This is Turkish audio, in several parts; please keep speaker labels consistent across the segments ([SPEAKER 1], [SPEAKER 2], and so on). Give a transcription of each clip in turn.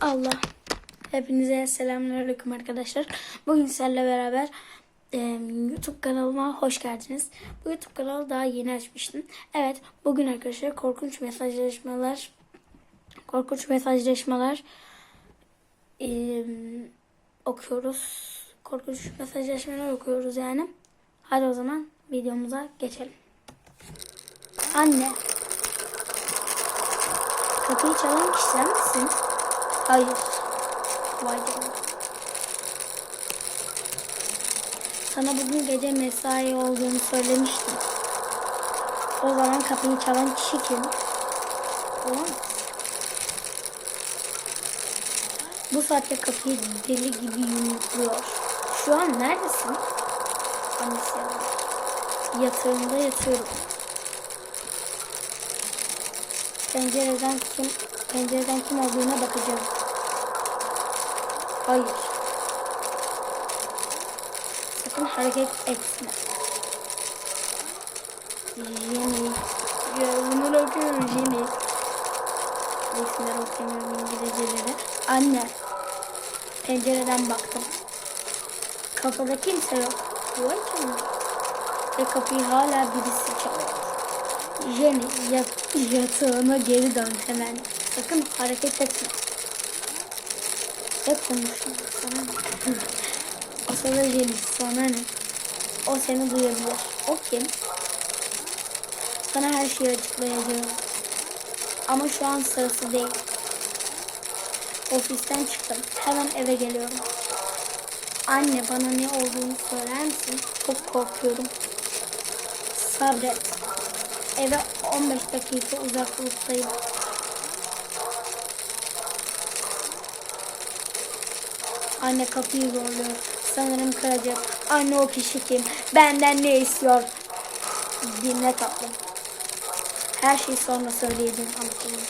[SPEAKER 1] Allah. Hepinize selamünaleyküm arkadaşlar. Bugün sizlerle beraber e, YouTube kanalıma hoş geldiniz. Bu YouTube kanalı daha yeni açmıştım. Evet, bugün arkadaşlar korkunç mesajlaşmalar korkunç mesajlaşmalar e, okuyoruz. Korkunç mesajlaşmalar okuyoruz yani. Hadi o zaman videomuza geçelim. Anne. Kapıyı çalan kişi sen misin? Hayır. Vay canına. Sana bugün gece mesai olduğunu söylemiştim. O zaman kapıyı çalan kişi kim? Olamaz. Bu saatte kapıyı deli gibi yumrukluyor. Şu an neredesin? Annesi yanında. Yatağımda yatıyorum. Pencereden kim pencereden kim olduğuna bakacağım. Hayır. Sakın hareket etme. Jenny. Yazımını okuyorum Jenny. Resimleri okuyamıyorum İngilizceleri. Anne. Pencereden baktım. Kapıda kimse yok. Vay canına. Ve kapıyı hala birisi çalıyor. Jenny yat yatağına geri dön hemen. Sakın hareket etme. Ve konuşma. Sana ne? o sana Jenny. Sana ne? O seni duyabilir. O kim? Sana her şeyi açıklayacağım. Ama şu an sırası değil. Ofisten çıktım. Hemen eve geliyorum. Anne bana ne olduğunu söyler misin? Çok korkuyorum. Sabret. Eve 15 dakika uzaklıktayım. Anne kapıyı zorluyor. Sanırım kıracak. Anne o kişi kim? Benden ne istiyor? Dinle tatlım. Her şeyi sonra söyleyeceğim anlatayım.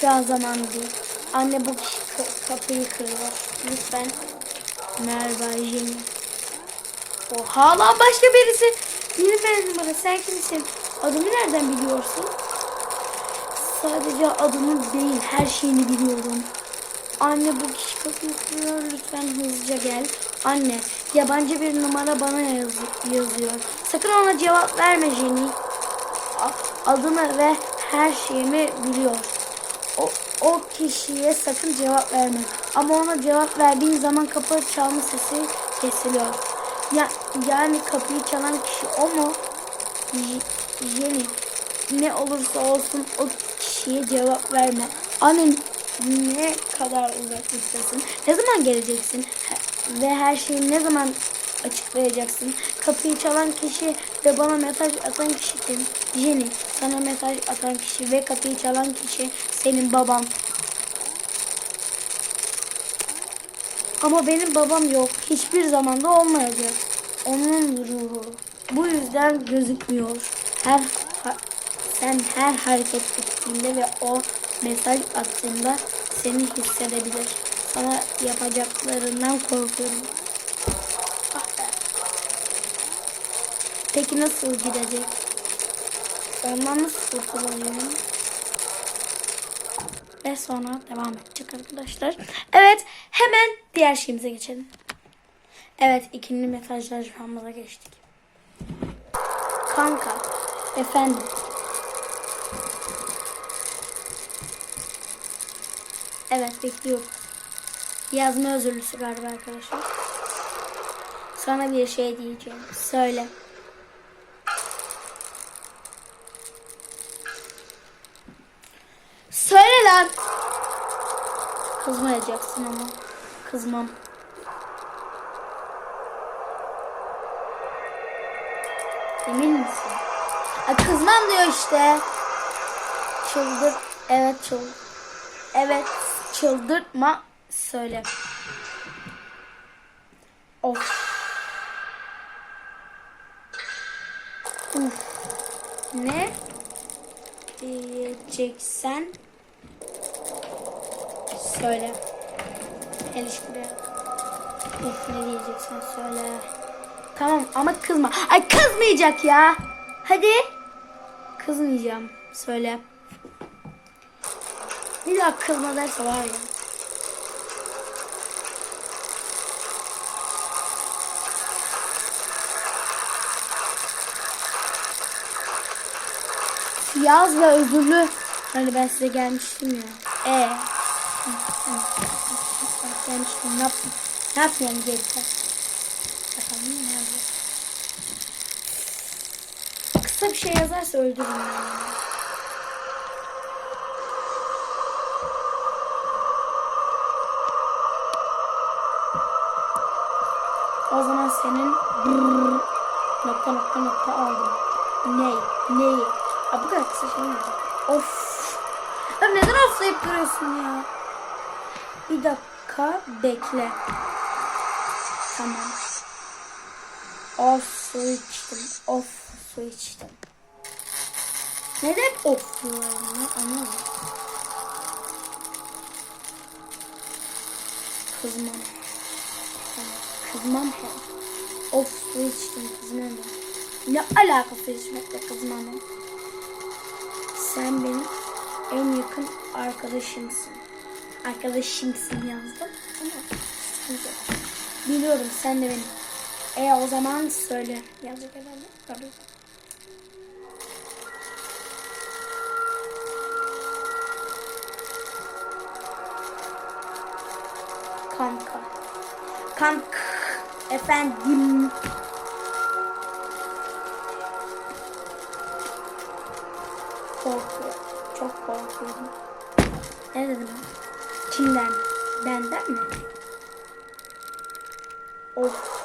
[SPEAKER 1] Şu an zaman değil. Anne bu kişi ka- kapıyı kırıyor. Lütfen. Merhaba Jenny. O hala başka birisi. Bilmem numara sen kimsin? Adımı nereden biliyorsun? Sadece adımı değil her şeyini biliyorum. Anne bu kişi kapıyı kırıyor lütfen hızlıca gel. Anne yabancı bir numara bana yaz- yazıyor. Sakın ona cevap verme Jenny. Adımı ve her şeyimi biliyor. O, o kişiye sakın cevap verme. Ama ona cevap verdiğin zaman kapı çalma sesi kesiliyor. Ya, yani kapıyı çalan kişi o mu? Jenny. Ne olursa olsun o kişiye cevap verme. Anne ne kadar uzaklıktasın? Ne zaman geleceksin? Ve her şeyi ne zaman açıklayacaksın? Kapıyı çalan kişi ve bana mesaj atan kişi kim? Jenny. Sana mesaj atan kişi ve kapıyı çalan kişi senin baban. Ama benim babam yok. Hiçbir zaman da olmayacak. Onun ruhu. Bu yüzden gözükmüyor. Her sen her hareket ettiğinde ve o mesaj attığında seni hissedebilir. Sana yapacaklarından korkuyorum. Ah be. Peki nasıl gidecek? Ondan nasıl kurtulabilirim? Ve sonra devam edecek arkadaşlar. Evet hemen diğer şeyimize geçelim. Evet ikinci mesajlaşmamıza geçtik. Kanka efendim. Evet bekliyorum. Yazma özürlüsü galiba arkadaşlar. Sana bir şey diyeceğim. Söyle. Söyle lan. Kızmayacaksın ama. Kızmam. Emin misin? Ha, kızmam diyor işte. Çıldır. Evet çıldır. Evet çıldırtma. Söyle. Of. Uf. Ne diyeceksen söyle. El şuraya. Uf ne diyeceksen söyle. Tamam ama kızma. Ay kızmayacak ya. Hadi. Kızmayacağım. Söyle daha kılma derse var ya. Yaz ve öbürlü hani ben size gelmiştim ya. E. Ee, gelmiştim. Ne yaptım? Ne yapayım geri? Bakalım ne yapayım? Kısa bir şey yazarsa öldürürüm. Yani. O zaman senin brrr, nokta nokta nokta aldım. Ney? Neyi? Aa, bu kadar kısa şey mi? Of. Ya neden oflayıp duruyorsun ya? Bir dakika bekle. Tamam. Of su içtim. Of su içtim. Neden of diyorlar bunu anlamadım. Kızmam. Kızmam hem. Of su içtim kızmam. Ne alakası içmekle kızmamın? Sen benim en yakın arkadaşımsın. Arkadaşımsın yazdım. Ama. Biliyorum sen de benim. E o zaman söyle. Yazacak herhalde. Tabii. Efendim. Korkuyorum. Çok korkuyorum. Ne dedim? Kimden? Benden mi? Of.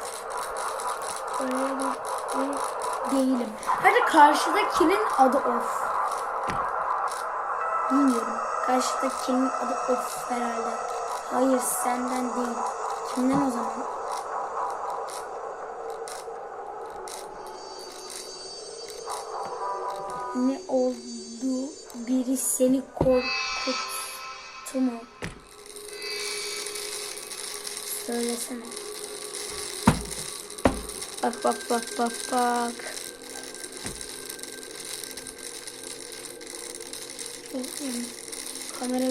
[SPEAKER 1] Bir değilim. Hadi karşıdakinin adı of. Bilmiyorum. Karşıdakinin adı of herhalde. Hayır senden değil. Kimden o zaman? Bak bak bak bak bak. Kamera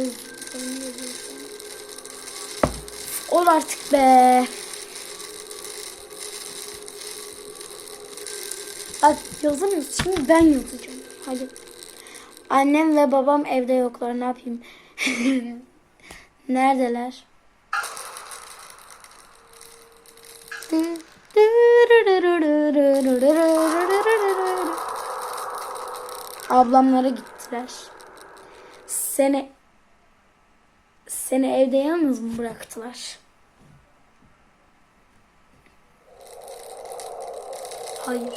[SPEAKER 1] Ol artık be. Bak yazamıyoruz. Şimdi ben yazacağım. Hadi. Annem ve babam evde yoklar. Ne yapayım? Neredeler? Ablamlara gittiler. Seni seni evde yalnız mı bıraktılar? Hayır.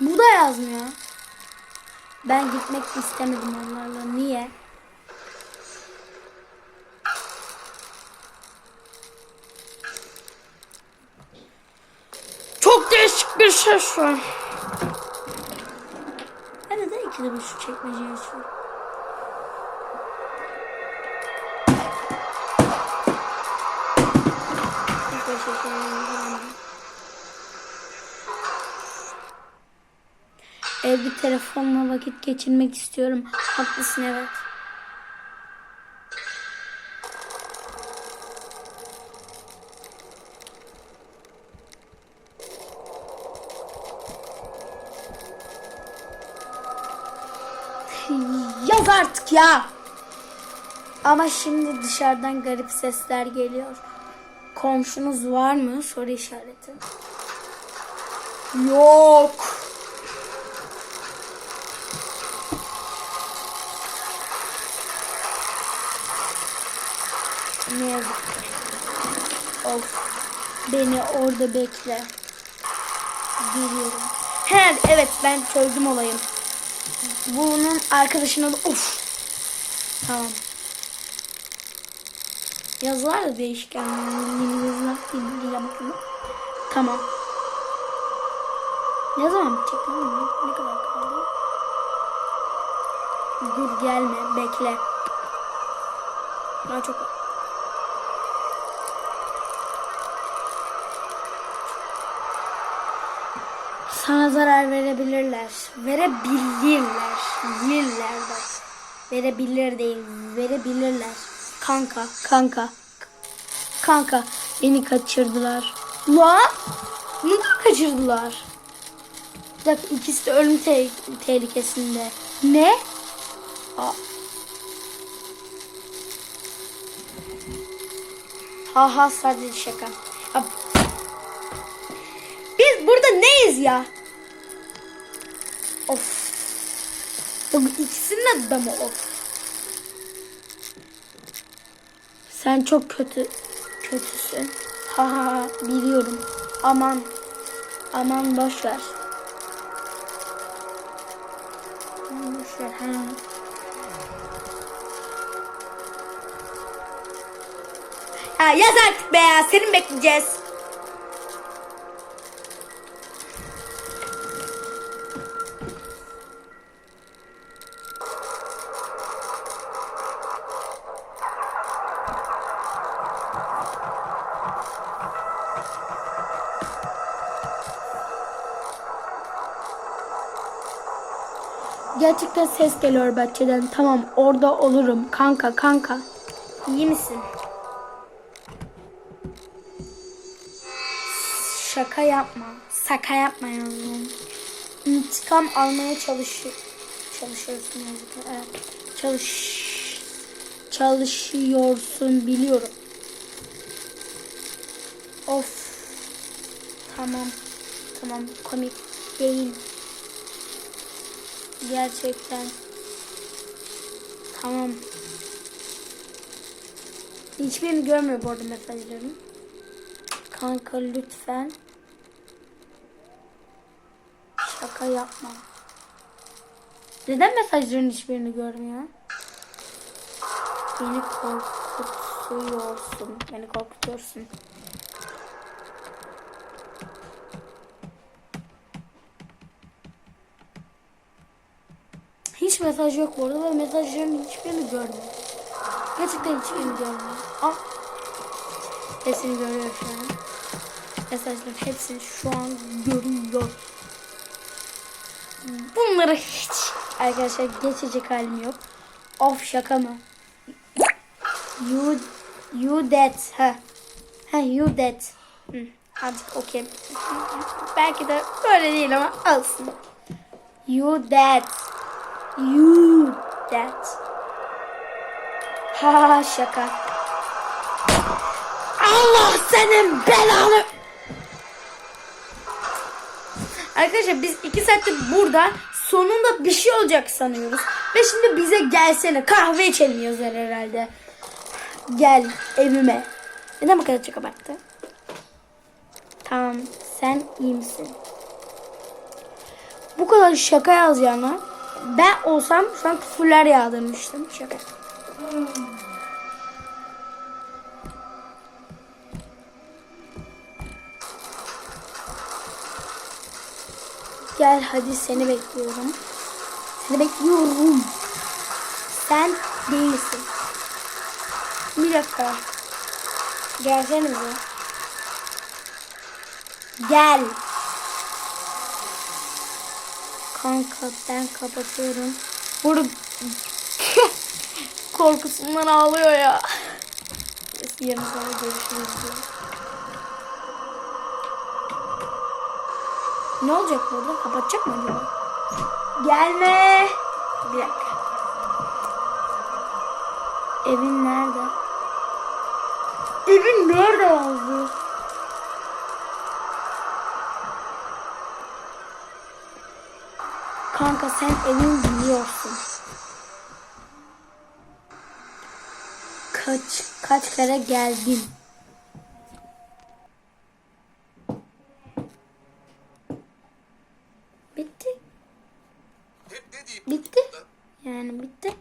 [SPEAKER 1] Bu da yazmıyor. Ben gitmek istemedim onlarla. Niye? Çok bir ses var. Ben neden ikide bir şu çekmeceyi açıyorum? Evde telefonla vakit geçirmek istiyorum. Haklısın evet. Yaz artık ya. Ama şimdi dışarıdan garip sesler geliyor. Komşunuz var mı? Soru işareti. Yok. Ne yazık. Of. Beni orada bekle. Geliyorum. He evet ben çözdüm olayım. Bunun arkadaşına da of. Tamam. Yazılar da değişken. Yeni yazılar. Tamam. Ne zaman bitecek? Ne kadar kaldı? Dur gelme bekle. Daha çok Sana zarar verebilirler. Verebilirler. Bilirler bak. Verebilir değil. Verebilirler. Kanka, kanka. Kanka beni kaçırdılar. Lan neden kaçırdılar? Bir dakika ikisi de ölüm te- tehlikesinde. Ne? Aa. Ha ha sadece şaka. Biz burada neyiz ya? Of. Bu ikisinin adı da mı of? Sen çok kötü kötüsün. Ha ha biliyorum. Aman aman boş ver. Boş ver. Ha. Ya yaz artık be ya. Seni bekleyeceğiz? Gerçekten ses geliyor bahçeden. Tamam orada olurum. Kanka kanka. İyi misin? Şaka yapma. Şaka yapma yavrum. İntikam almaya çalışıyor. Çalışıyorsun yazık. Evet. Çalış çalışıyorsun biliyorum. Of. Tamam. Tamam komik değil. Gerçekten. Tamam. Hiçbirini görmüyor bu arada mesajlarım. Kanka lütfen. Şaka yapma. Neden mesajların hiçbirini görmüyor? Beni korkutuyorsun. Beni korkutuyorsun. Hiç mesaj yok bu arada ve mesajların hiçbirini görmüyor. Gerçekten hiçbirini görmüyor. Ah. Hepsini görüyor şu an. Mesajların hepsini şu an görüyor. Bunları hiç arkadaşlar geçecek halim yok. Of şaka mı? You you dead ha. Ha you dead. Hı, Artık okey. Belki de böyle değil ama alsın. You dead. You dead. Ha şaka. Allah senin belanı. Arkadaşlar biz iki saattir burada sonunda bir şey olacak sanıyoruz. Ve şimdi bize gelsene kahve içelim yazar herhalde. Gel evime. Neden bu kadar çok abarttı? Tamam sen iyi misin? Bu kadar şaka yazacağına ben olsam şu an küfürler yağdırmıştım. Şaka. Gel hadi seni bekliyorum. Seni bekliyorum. Sen değilsin. Bir dakika. Gelsene bize. Gel. Kanka ben kapatıyorum. Burada korkusundan ağlıyor ya. Yarın sonra görüşürüz. diyor. Ne olacak burada? Kapatacak mı acaba? Gelme. Bir dakika. Evin nerede? Evin nerede yazdı? Kanka sen evin biliyorsun. Kaç kaç kere geldin? Bitti. Bitti. Yani bitti.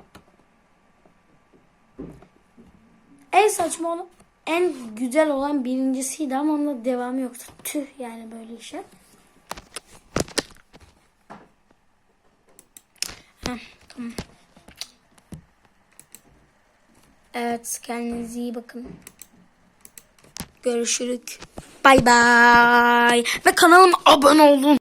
[SPEAKER 1] En saçma olan, en güzel olan birincisiydi ama onda devamı yoktu. Tüh yani böyle işe. Heh, tamam. Evet kendinize iyi bakın. Görüşürük. Bay bay. Ve kanalıma abone olun.